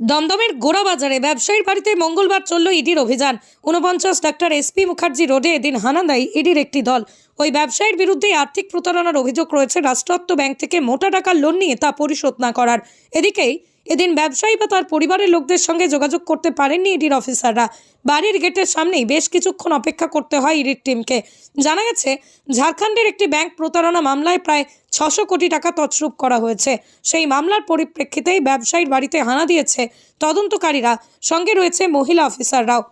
দমদমের গোড়াবাজারে ব্যবসায়ীর বাড়িতে মঙ্গলবার চলল ইডির অভিযান। উনপঞ্চাশ ডাক্তার এসপি মুখার্জি রোডে এদিন হানা দেয় ইডির একটি দল। ওই ব্যবসায়ীর বিরুদ্ধে আর্থিক প্রতারণার অভিযোগ রয়েছে রাষ্ট্রত্ব ব্যাংক থেকে মোটা টাকার লোন নিয়ে তা পরিশোধ না করার। এদিকেই এদিন ব্যবসায়ী বা তার পরিবারের লোকদের সঙ্গে যোগাযোগ করতে পারেননি ইডির অফিসাররা। বাড়ির গেটের সামনেই বেশ কিছুক্ষণ অপেক্ষা করতে হয় ইডির টিমকে। জানা গেছে, ঝাড়খণ্ডের একটি ব্যাংক প্রতারণা মামলায় প্রায় ছশো কোটি টাকা তছরূপ করা হয়েছে। সেই মামলার পরিপ্রেক্ষিতেই ব্যবসায়ীর বাড়িতে হানা দিয়েছে তদন্তকারীরা। সঙ্গে রয়েছে মহিলা অফিসাররাও।